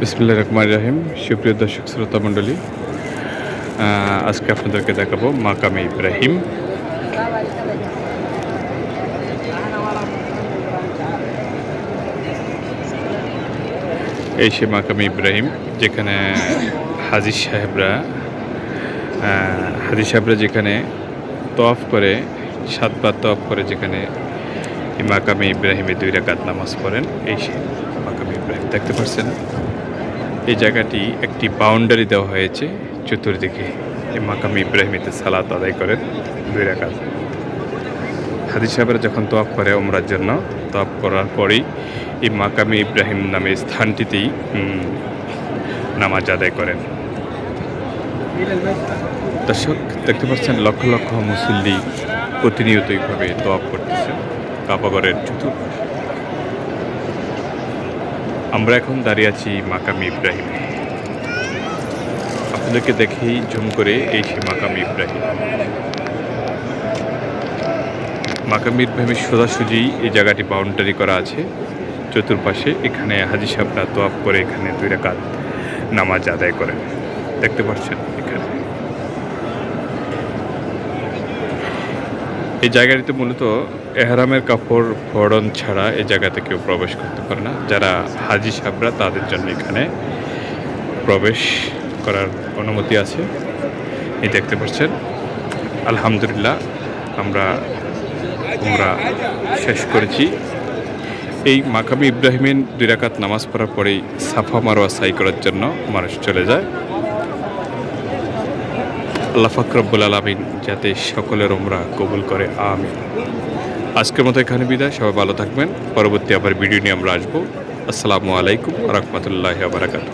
বিসমুল্লাহ রহমান রাহিম। সুপ্রিয় দর্শক, শ্রোতা মণ্ডলী আজকে আপনাদেরকে দেখাবো মাকামে ইব্রাহিম। এই সে মাকামে ইব্রাহিম, যেখানে হাজি সাহেবরা হাজি সাহেবরা যেখানে তফ করে সাতবার তফ করে যেখানে মাকামে ইব্রাহিমে দুই রাকাত নামাজ পড়েন, এই সে মাকামে ইব্রাহিম। দেখতে পাচ্ছেন এই জায়গাটি একটি বাউন্ডারি দেওয়া হয়েছে। চতুর্দিকে মাকামে ইব্রাহিমিতে সালাত আদায় করেন। দুই রাকাত। হাদিস সাহেবরা যখন তোয়াব করে ওমরার জন্য তোয়াব করার পরেই এই মাকামি ইব্রাহিম নামে স্থানটিতেই নামাজ আদায় করেন। দর্শক, দেখতে পাচ্ছেন লক্ষ লক্ষ মুসল্লি প্রতিনিয়ত এইভাবে তোয়াব করতেছে কাবাগরের চতুর্পাশে আমরা এখন দাঁড়িয়ে আছি মাকামি ইব্রাহিমে। আপনাদেরকে দেখেই জুম করে এই সে মাকামি ইব্রাহিম। মাকামি ইব্রাহিমের সোজাসুজি এই জায়গাটি বাউন্ডারি করা আছে। চতুর্পাশে এখানে হাজি সাহেবরা তোয়াব করে এখানে দুই রাকাত নামাজ আদায় করেন দেখতে পাচ্ছেন এখানে। এই জায়গাটিতে মূলত এহরামের কাপড় ফড়ন ছাড়া এই জায়গাতে কেউ প্রবেশ করতে পারে না। যারা হাজি সাবরা তাদের জন্য এখানে প্রবেশ করার অনুমতি আছে। এই দেখতে পাচ্ছেন, আলহামদুলিল্লাহ আমরা আমরা শেষ করেছি। এই মাকামি ইব্রাহিমের দুই রাকাত নামাজ পড়ার পরেই সাফা মারোয়া সাই করার জন্য মানুষ চলে যায়। আল্লাহ ফাকরবুল আলমিন যাতে সকলের ওমরা কবুল করে আমি আজকের মতো এখানে বিদায়। সবাই ভালো থাকবেন। পরবর্তী আবার ভিডিও নিয়ে আমরা আসব। আসসালামু আলাইকুম রহমতুল্লাহ বারাকাতু